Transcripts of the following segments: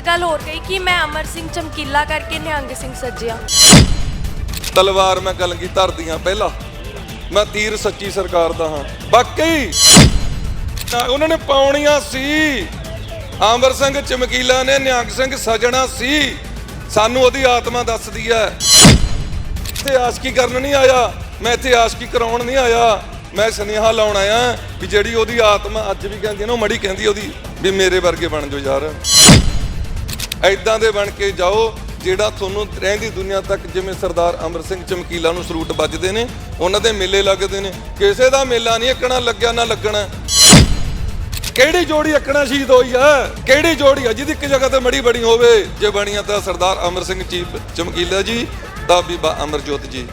ਇੱਕ ਗੱਲ ਹੋਰ ਕਹੀ ਕਿ ਮੈਂ ਅਮਰ ਸਿੰਘ ਚਮਕੀਲਾ ਕਰਕੇ ਨਿਹੰਗ ਸਿੰਘ ਸੱਜਿਆ। ਤਲਵਾਰ ਮੈਂ ਕਲੰਗੀ ਧਰਦੀਆਂ ਪਹਿਲਾਂ। ਮੈਂ ਤੀਰ ਸੱਚੀ ਸਰਕਾਰ ਦਾ ਹਾਂ। ਵਾਕਈ ਨਾ, ਉਹਨਾਂ ਨੇ ਪਾਉਣੀਆਂ ਸੀ। ਆਮਰ ਸਿੰਘ ਚਮਕੀਲਾ ਨੇ ਨਿਹੰਗ ਸਿੰਘ ਸਜਣਾ ਸੀ। ਸਾਨੂੰ ਉਹਦੀ ਆਤਮਾ ਦੱਸਦੀ ਹੈ। ਇੱਥੇ ਆਸ਼ਕੀ ਕਰਨ ਨਹੀਂ ਆਇਆ। ਮੈਂ ਇੱਥੇ ਆਸ਼ਕੀ ਕਰਾਉਣ ਨਹੀਂ ਆਇਆ। ਮੈਂ ਸੁਨੇਹਾ ਲਾਉਣ ਆਇਆ ਵੀ ਜਿਹੜੀ ਉਹਦੀ ਆਤਮਾ ਅੱਜ ਵੀ ਕਹਿੰਦੀ ਨਾ ਉਹ ਮੜੀ ਕਹਿੰਦੀ ਉਹਦੀ ਵੀ ਮੇਰੇ ਵਰਗੇ ਬਣ ਜਾਓ ਯਾਰ। ਐਦਾਂ ਦੇ ਬਣ ਕੇ ਜਾਓ ਜਿਹੜਾ ਤੁਹਾਨੂੰ ਰਹਿੰਦੀ ਦੁਨੀਆ ਤੱਕ ਜਿਵੇਂ ਸਰਦਾਰ ਅਮਰ ਸਿੰਘ ਚਮਕੀਲਾ ਨੂੰ ਸਰੂਟ ਵੱਜਦੇ ਨੇ ਉਹਨਾਂ ਦੇ ਮੇਲੇ ਲੱਗਦੇ ਨੇ। ਕਿਸੇ ਦਾ ਮੇਲਾ ਨਹੀਂ ਇੱਕਣਾ ਲੱਗਿਆ ਨਾ ਲੱਗਣਾ। ਕਿਹੜੀ ਜੋੜੀ ਇੱਕਣਾ ਸ਼ਹੀਦ ਹੋਈ ਆ? ਕਿਹੜੀ ਜੋੜੀ ਆ? ਜਿਹਦੀ ਇੱਕ ਜਗ੍ਹਾ ਤੇ ਮੜੀ ਬਣੀ ਹੋਵੇ। ਜੇ ਬਣੀਆਂ ਤਾਂ ਸਰਦਾਰ ਅਮਰ ਸਿੰਘ ਚੀਫ ਚਮਕੀਲਾ ਜੀ ਤਾਂ ਬੀਬਾ ਅਮਰਜੋਤ ਜੀ।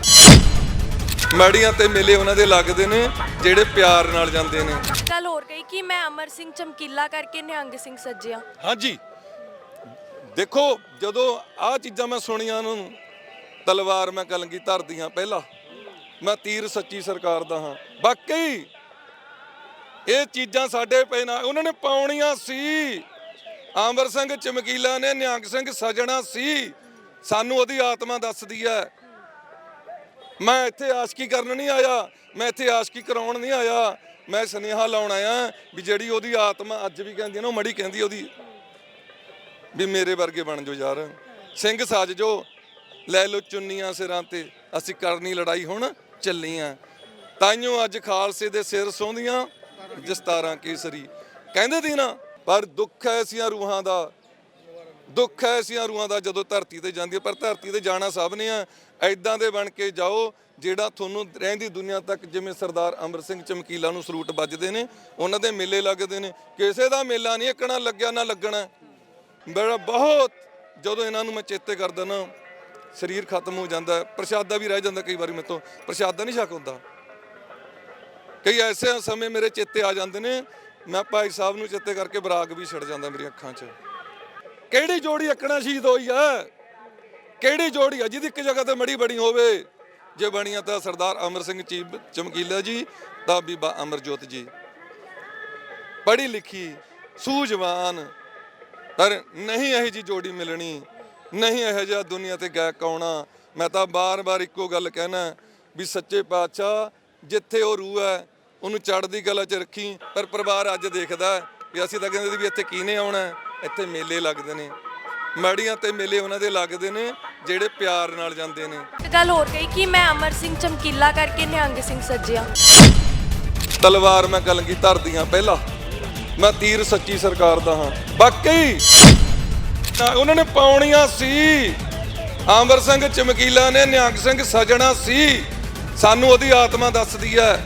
ਮੜੀਆਂ ਤੇ ਮੇਲੇ ਉਹਨਾਂ ਦੇ ਲੱਗਦੇ ਨੇ ਜਿਹੜੇ ਪਿਆਰ ਨਾਲ ਜਾਂਦੇ ਨੇ। ਗੱਲ ਹੋਰ ਕਹੀ ਕਿ ਮੈਂ ਅਮਰ ਸਿੰਘ ਚਮਕੀਲਾ ਕਰਕੇ ਨਿਹੰਗ ਸਿੰਘ ਸੱਜਿਆ। ਹਾਂਜੀ। ਦੇਖੋ, ਜਦੋਂ ਆਹ ਚੀਜ਼ਾਂ ਮੈਂ ਸੁਣੀਆਂ ਨੂੰ, ਤਲਵਾਰ ਮੈਂ ਕਲੰਗੀ ਹਾਂ ਪਹਿਲਾਂ, ਮੈਂ ਤੀਰ ਸੱਚੀ ਸਰਕਾਰ ਦਾ ਹਾਂ। ਵਾਕਈ ਇਹ ਚੀਜ਼ਾਂ ਸਾਡੇ ਪੈ ਨਾ, ਉਹਨਾਂ ਨੇ ਪਾਉਣੀਆਂ ਸੀ। ਆਮਰ ਸਿੰਘ ਚਮਕੀਲਾ ਨੇ, ਨਿਹੰਗ ਸਿੰਘ ਸਜਣਾ ਸੀ। ਸਾਨੂੰ ਉਹਦੀ ਆਤਮਾ ਦੱਸਦੀ ਹੈ। ਮੈਂ ਇੱਥੇ ਆਸ਼ਕੀ ਕਰਨ ਨਹੀਂ ਆਇਆ, ਮੈਂ ਇੱਥੇ ਆਸ਼ਕੀ ਕਰਾਉਣ ਨਹੀਂ ਆਇਆ। ਮੈਂ ਸੁਨੇਹਾ ਲਾਉਣ ਆਇਆ ਵੀ ਜਿਹੜੀ ਉਹਦੀ ਆਤਮਾ ਅੱਜ ਵੀ ਕਹਿੰਦੀ ਹੈ ਨਾ, ਉਹ ਮੜੀ ਕਹਿੰਦੀ ਉਹਦੀ। ਵੀ ਮੇਰੇ ਵਰਗੇ ਬਣ ਜਾਓ ਯਾਰ। ਸਿੰਘ ਸਾਜ ਜੋ, ਲੈ ਲੋ ਚੁੰਨੀਆਂ ਸਿਰਾਂ ਤੇ। ਅਸੀਂ ਕਰਨੀ ਲੜਾਈ ਹੁਣ ਚੱਲੀਆਂ ਤਾਈਓ ਅੱਜ ਖਾਲਸੇ ਦੇ ਸਿਰ ਸੌਂਦੀਆਂ ਜਸਤਾਰਾਂ ਕੇਸਰੀ। ਕਹਿੰਦੇ ਦੀ ਨਾ, ਪਰ ਦੁੱਖ ਐਸੀਆਂ ਰੂਹਾਂ ਦਾ। ਦੁੱਖ ਐਸੀਆਂ ਰੂਹਾਂ ਦਾ ਜਦੋਂ ਧਰਤੀ ਤੇ ਜਾਂਦੀ ਹੈ। ਪਰ ਧਰਤੀ ਤੇ ਜਾਣਾ ਸਭ ਨੇ ਆ। ਐਦਾਂ ਦੇ ਬਣ ਕੇ ਜਾਓ, ਜਿਹੜਾ ਤੁਹਾਨੂੰ ਰਹਿੰਦੀ ਦੁਨੀਆ ਤੱਕ, ਜਿਵੇਂ ਸਰਦਾਰ ਅਮਰ ਸਿੰਘ ਚਮਕੀਲਾ ਨੂੰ ਸਰੂਟ ਵੱਜਦੇ ਨੇ, ਉਹਨਾਂ ਦੇ ਮੇਲੇ ਲੱਗਦੇ ਨੇ। ਕਿਸੇ ਦਾ ਮੇਲਾ ਨਹੀਂ ਇੱਕਣਾ ਲੱਗਿਆ, ਨਾ ਲੱਗਣਾ। ਮੇਰਾ ਬਹੁਤ, ਜਦੋਂ ਇਹਨਾਂ ਨੂੰ ਮੈਂ ਚੇਤੇ ਕਰਦਾ ਨਾ, ਸਰੀਰ ਖਤਮ ਹੋ ਜਾਂਦਾ, ਪ੍ਰਸ਼ਾਦਾ ਵੀ ਰਹਿ ਜਾਂਦਾ ਕਈ ਵਾਰੀ ਮੇਰੇ ਤੋਂ, ਪ੍ਰਸ਼ਾਦਾ ਨਹੀਂ ਛਕ ਹੁੰਦਾ। ਕਈ ਐਸੇ ਸਮੇਂ ਮੇਰੇ ਚੇਤੇ ਆ ਜਾਂਦੇ ਨੇ, ਮੈਂ ਭਾਈ ਸਾਹਿਬ ਨੂੰ ਚੇਤੇ ਕਰਕੇ ਬਰਾਗ ਵੀ ਛਿੜ ਜਾਂਦਾ ਮੇਰੀਆਂ ਅੱਖਾਂ 'ਚ। ਕਿਹੜੀ ਜੋੜੀ ਅੱਕਣਾ ਸ਼ਹੀਦ ਹੋਈ ਆ ਕਿਹੜੀ ਜੋੜੀ ਆ ਜਿਹਦੀ ਇੱਕ ਜਗ੍ਹਾ ਤੇ ਮੜੀ ਬਣੀ ਹੋਵੇ, ਜੇ ਬਣੀਆਂ ਤਾਂ ਸਰਦਾਰ ਅਮਰ ਸਿੰਘ ਚੀਬ ਚਮਕੀਲਾ ਜੀ, ਤਾਂ ਬੀਬਾ ਅਮਰਜੋਤ ਜੀ। ਪੜ੍ਹੀ ਲਿਖੀ, ਸੂਝਵਾਨ ਪਰ ਨਹੀਂ ਇਹੋ ਜੀ ਜੋੜੀ ਮਿਲਣੀ ਨਹੀਂ ਇਹੋ ਜਿਹਾ ਦੁਨੀਆ ਤੇ ਗਾਇਕ ਆਉਣਾ। ਮੈਂ ਤਾਂ ਬਾਰ-ਬਾਰ ਇੱਕੋ ਗੱਲ ਕਹਿਣਾ ਵੀ ਸੱਚੇ ਪਾਤਸ਼ਾਹ ਜਿੱਥੇ ਉਹ ਰੂਹ ਹੈ ਉਹਨੂੰ ਚੜ੍ਹਦੀ ਕਲਾ 'ਚ ਰੱਖੀ। ਪਰ ਪਰਿਵਾਰ ਅੱਜ ਦੇਖਦਾ ਵੀ ਅਸੀਂ ਤਾਂ ਕਹਿੰਦੇ ਸੀ ਵੀ ਇੱਥੇ ਕਿਹਨੇ ਆਉਣਾ? ਇੱਥੇ ਮੇਲੇ ਲੱਗਦੇ ਨੇ। ਮੜੀਆਂ ਤੇ ਮੇਲੇ ਉਹਨਾਂ ਦੇ ਲੱਗਦੇ ਨੇ ਜਿਹੜੇ ਪਿਆਰ ਨਾਲ ਜਾਂਦੇ ਨੇ। ਇੱਕ ਗੱਲ ਹੋਰ ਕਹੀ ਕਿ ਮੈਂ ਅਮਰ ਸਿੰਘ ਚਮਕੀਲਾ ਕਰਕੇ ਨਿਹੰਗ ਸਿੰਘ ਸੱਜਿਆ। ਤਲਵਾਰ ਮੈਂ ਕਲੰਗੀ ਧਰਦੀਆਂ ਪਹਿਲਾਂ। ਮੈਂ ਤੀਰ ਸੱਚੀ ਸਰਕਾਰ ਦਾ ਹਾਂ। ਬਾਕੀ ਉਹਨਾਂ ਨੇ ਪਾਉਣੀਆਂ ਸੀ। ਆਮਰ ਸਿੰਘ ਚਮਕੀਲਾ ਨੇ, ਨਿਹੰਗ ਸਿੰਘ ਸਜਣਾ ਸੀ। ਸਾਨੂੰ ਉਹਦੀ ਆਤਮਾ ਦੱਸਦੀ ਹੈ।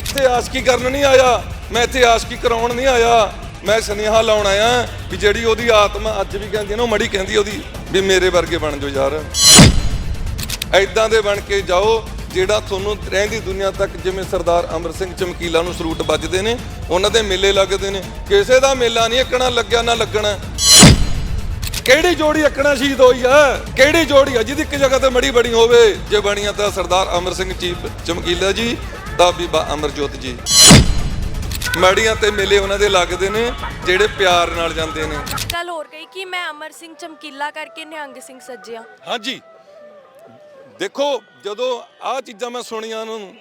ਇੱਥੇ ਆਸ਼ਕੀ ਕਰਨ ਨਹੀਂ ਆਇਆ। ਮੈਂ ਇੱਥੇ ਆਸ਼ਕੀ ਕਰਾਉਣ ਨਹੀਂ ਆਇਆ। ਮੈਂ ਸੁਨੇਹਾ ਲਾਉਣ ਆਇਆ ਵੀ ਜਿਹੜੀ ਉਹਦੀ ਆਤਮਾ ਅੱਜ ਵੀ ਕਹਿੰਦੀ ਹੈ ਨਾ, ਉਹ ਮੜੀ ਕਹਿੰਦੀ ਉਹਦੀ ਵੀ ਮੇਰੇ ਵਰਗੇ ਬਣ ਜਾਓ ਯਾਰ। ਐਦਾਂ ਦੇ ਬਣ ਕੇ ਜਾਓ। ਜਿਹੜਾ ਤੁਹਾਨੂੰ ਰਹਿੰਦੀ ਦੁਨੀਆ ਤੱਕ ਜਿਵੇਂ ਸਰਦਾਰ ਅਮਰ ਸਿੰਘ ਚਮਕੀਲਾ ਨੂੰ ਸਰੂਟ ਵੱਜਦੇ ਨੇ ਉਹਨਾਂ ਦੇ ਮੇਲੇ ਲੱਗਦੇ ਨੇ। ਕਿਸੇ ਦਾ ਮੇਲਾ ਨਹੀਂ ਇੱਕਣਾ ਲੱਗਿਆ ਨਾ ਲੱਗਣਾ। ਕਿਹੜੀ ਜੋੜੀ ਇੱਕਣਾ ਸ਼ਹੀਦ ਹੋਈ ਆ ਕਿਹੜੀ ਜੋੜੀ ਆ ਜਿਹਦੀ ਇੱਕ ਜਗ੍ਹਾ ਤੇ ਮੜੀ ਬਣੀ ਹੋਵੇ? ਜੇ ਬਣੀਆਂ ਤਾਂ ਸਰਦਾਰ ਅਮਰ ਸਿੰਘ ਚੀਫ ਚਮਕੀਲਾ ਜੀ ਤਾਂ ਬੀਬਾ ਅਮਰਜੋਤ ਜੀ। ਮੜੀਆਂ ਤੇ ਮੇਲੇ ਉਹਨਾਂ ਦੇ ਲੱਗਦੇ ਨੇ ਜਿਹੜੇ ਪਿਆਰ ਨਾਲ ਜਾਂਦੇ ਨੇ। ਗੱਲ ਹੋਰ ਕਹੀ ਕਿ ਮੈਂ ਅਮਰ ਸਿੰਘ ਚਮਕੀਲਾ ਕਰਕੇ ਨਿਹੰਗ ਸਿੰਘ ਸੱਜਿਆ। ਹਾਂਜੀ। ਦੇਖੋ, ਜਦੋਂ ਆਹ ਚੀਜ਼ਾਂ ਮੈਂ ਸੁਣੀਆਂ ਨੂੰ,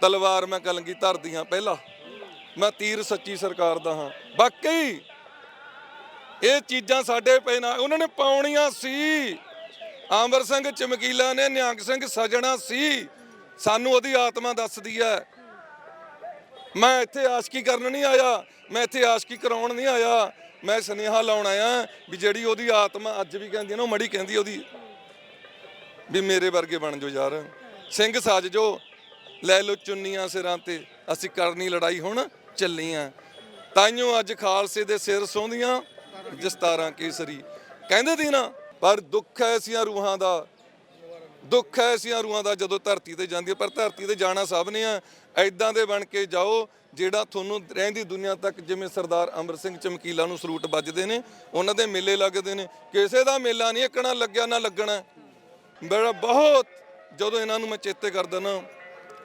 ਤਲਵਾਰ ਮੈਂ ਕਲੰਗੀ ਹਾਂ ਪਹਿਲਾਂ, ਮੈਂ ਤੀਰ ਸੱਚੀ ਸਰਕਾਰ ਦਾ ਹਾਂ। ਵਾਕਈ ਇਹ ਚੀਜ਼ਾਂ ਸਾਡੇ ਪੈ ਨਾ, ਉਹਨਾਂ ਨੇ ਪਾਉਣੀਆਂ ਸੀ। ਆਮਰ ਸਿੰਘ ਚਮਕੀਲਾ ਨੇ, ਨਿਹੰਗ ਸਿੰਘ ਸਜਣਾ ਸੀ। ਸਾਨੂੰ ਉਹਦੀ ਆਤਮਾ ਦੱਸਦੀ ਹੈ। ਮੈਂ ਇੱਥੇ ਆਸ਼ਕੀ ਕਰਨ ਨਹੀਂ ਆਇਆ, ਮੈਂ ਇੱਥੇ ਆਸ਼ਕੀ ਕਰਾਉਣ ਨਹੀਂ ਆਇਆ। ਮੈਂ ਸੁਨੇਹਾ ਲਾਉਣ ਆਇਆ ਵੀ ਜਿਹੜੀ ਉਹਦੀ ਆਤਮਾ ਅੱਜ ਵੀ ਕਹਿੰਦੀ ਹੈ ਨਾ, ਉਹ ਮੜੀ ਕਹਿੰਦੀ ਉਹਦੀ। ਵੀ ਮੇਰੇ ਵਰਗੇ ਬਣ ਜਾਓ ਯਾਰ। ਸਿੰਘ ਸਾਜ ਜੋ, ਲੈ ਲੋ ਚੁੰਨੀਆਂ ਸਿਰਾਂ ਤੇ। ਅਸੀਂ ਕਰਨੀ ਲੜਾਈ ਹੁਣ ਚੱਲੀਆਂ ਤਾਈਓ ਅੱਜ ਖਾਲਸੇ ਦੇ ਸਿਰ ਸੌਂਦੀਆਂ ਜਸਤਾਰਾਂ ਕੇਸਰੀ। ਕਹਿੰਦੇ ਦੀ ਨਾ, ਪਰ ਦੁੱਖ ਐਸੀਆਂ ਰੂਹਾਂ ਦਾ। ਦੁੱਖ ਐਸੀਆਂ ਰੂਹਾਂ ਦਾ ਜਦੋਂ ਧਰਤੀ ਤੇ ਜਾਂਦੀ ਹੈ। ਪਰ ਧਰਤੀ ਤੇ ਜਾਣਾ ਸਭ ਨੇ ਆ। ਐਦਾਂ ਦੇ ਬਣ ਕੇ ਜਾਓ, ਜਿਹੜਾ ਤੁਹਾਨੂੰ ਰਹਿੰਦੀ ਦੁਨੀਆ ਤੱਕ, ਜਿਵੇਂ ਸਰਦਾਰ ਅਮਰ ਸਿੰਘ ਚਮਕੀਲਾ ਨੂੰ ਸਰੂਟ ਵੱਜਦੇ ਨੇ, ਉਹਨਾਂ ਦੇ ਮੇਲੇ ਲੱਗਦੇ ਨੇ। ਕਿਸੇ ਦਾ ਮੇਲਾ ਨਹੀਂ ਇੱਕਣਾ ਲੱਗਿਆ, ਨਾ ਲੱਗਣਾ। ਮੇਰਾ ਬਹੁਤ, ਜਦੋਂ ਇਹਨਾਂ ਨੂੰ ਮੈਂ ਚੇਤੇ ਕਰਦਾ ਨਾ,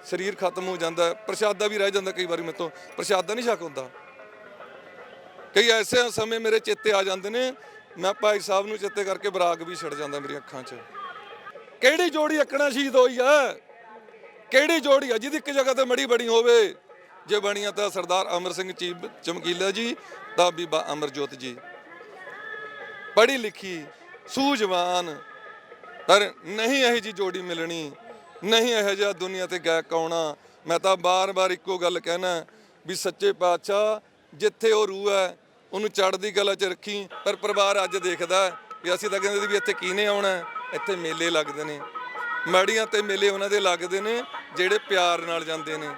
ਸਰੀਰ ਖਤਮ ਹੋ ਜਾਂਦਾ, ਪ੍ਰਸ਼ਾਦਾ ਵੀ ਰਹਿ ਜਾਂਦਾ ਕਈ ਵਾਰੀ ਮੇਰੇ ਤੋਂ, ਪ੍ਰਸ਼ਾਦਾ ਨਹੀਂ ਛਕ ਹੁੰਦਾ। ਕਈ ਐਸੇ ਸਮੇਂ ਮੇਰੇ ਚੇਤੇ ਆ ਜਾਂਦੇ ਨੇ, ਮੈਂ ਭਾਈ ਸਾਹਿਬ ਨੂੰ ਚੇਤੇ ਕਰਕੇ ਬਰਾਗ ਵੀ ਛਿੜ ਜਾਂਦਾ ਮੇਰੀਆਂ ਅੱਖਾਂ 'ਚ। ਕਿਹੜੀ ਜੋੜੀ ਅੱਕਣਾ ਸ਼ਹੀਦ ਹੋਈ ਆ ਕਿਹੜੀ ਜੋੜੀ ਆ ਜਿਹਦੀ ਇੱਕ ਜਗ੍ਹਾ ਤੇ ਮੜੀ ਬਣੀ ਹੋਵੇ, ਜੇ ਬਣੀਆਂ ਤਾਂ ਸਰਦਾਰ ਅਮਰ ਸਿੰਘ ਚੀਬ ਚਮਕੀਲਾ ਜੀ ਤਾਂ ਬੀਬਾ ਅਮਰਜੋਤ ਜੀ। ਪੜ੍ਹੀ ਲਿਖੀ, ਸੂਝਵਾਨ ਪਰ ਨਹੀਂ ਇਹੋ ਜੀ ਜੋੜੀ ਮਿਲਣੀ, ਨਹੀਂ ਇਹੋ ਜਿਹਾ ਦੁਨੀਆ ਤੇ ਗਾਇਕ ਆਉਣਾ। ਮੈਂ ਤਾਂ ਬਾਰ-ਬਾਰ ਇੱਕੋ ਗੱਲ ਕਹਿਣਾ ਵੀ ਸੱਚੇ ਪਾਤਸ਼ਾਹ ਜਿੱਥੇ ਉਹ ਰੂਹ ਹੈ, ਉਹਨੂੰ ਚੜ੍ਹਦੀ ਕਲਾ 'ਚ ਰੱਖੀ। ਪਰ ਪਰਿਵਾਰ ਅੱਜ ਦੇਖਦਾ ਵੀ ਅਸੀਂ ਤਾਂ ਕਹਿੰਦੇ ਸੀ ਵੀ ਇੱਥੇ ਕਿਹਨੇ ਆਉਣਾ ਇੱਥੇ ਮੇਲੇ ਲੱਗਦੇ ਨੇ। ਮਾੜੀਆਂ ਤੇ ਮੇਲੇ ਉਹਨਾਂ ਦੇ ਲੱਗਦੇ ਨੇ, ਜਿਹੜੇ ਪਿਆਰ ਨਾਲ ਜਾਂਦੇ ਨੇ।